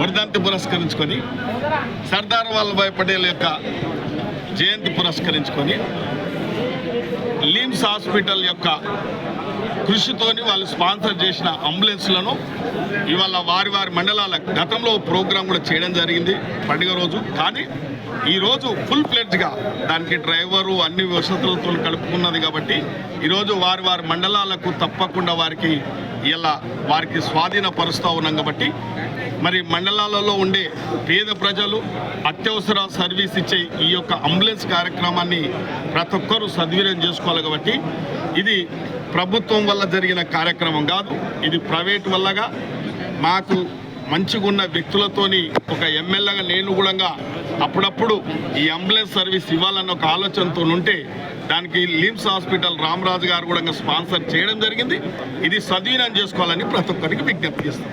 వర్ధంతి పురస్కరించుకొని సర్దార్ వల్లభాయ్ పటేల్ యొక్క జయంతి పురస్కరించుకొని లిమ్స్ హాస్పిటల్ యొక్క కృషితోని వాళ్ళు స్పాన్సర్ చేసిన అంబులెన్స్లను ఇవాళ వారి వారి మండలాల గతంలో ప్రోగ్రాం కూడా చేయడం జరిగింది పండుగ రోజు. కానీ ఈరోజు ఫుల్ ప్లెడ్జ్గా దానికి డ్రైవరు అన్ని వసతులతో కలుపుకున్నది కాబట్టి ఈరోజు వారి వారి మండలాలకు తప్పకుండా వారికి ఇలా వారికి స్వాధీనపరుస్తూ ఉన్నాం కాబట్టి మరి మండలాలలో ఉండే పేద ప్రజలు అత్యవసర సర్వీస్ ఇచ్చే ఈ యొక్క అంబులెన్స్ కార్యక్రమాన్ని ప్రతి ఒక్కరూ సద్వినియోగం చేసుకోవాలి కాబట్టి ఇది ప్రభుత్వం వల్ల జరిగిన కార్యక్రమం కాదు ఇది ప్రైవేట్ వల్లగా మాకు మంచిగున్న వ్యక్తులతోని ఒక ఎమ్మెల్యేగా నేను కూడా అప్పుడప్పుడు ఈ అంబులెన్స్ సర్వీస్ ఇవ్వాలన్న ఒక ఆలోచనతో ఉంటే దానికి లిమ్స్ హాస్పిటల్ రామరాజు గారు కూడా స్పాన్సర్ చేయడం జరిగింది. ఇది సద్వినియోగం చేసుకోవాలని ప్రతి ఒక్కరికి విజ్ఞప్తి చేస్తాం.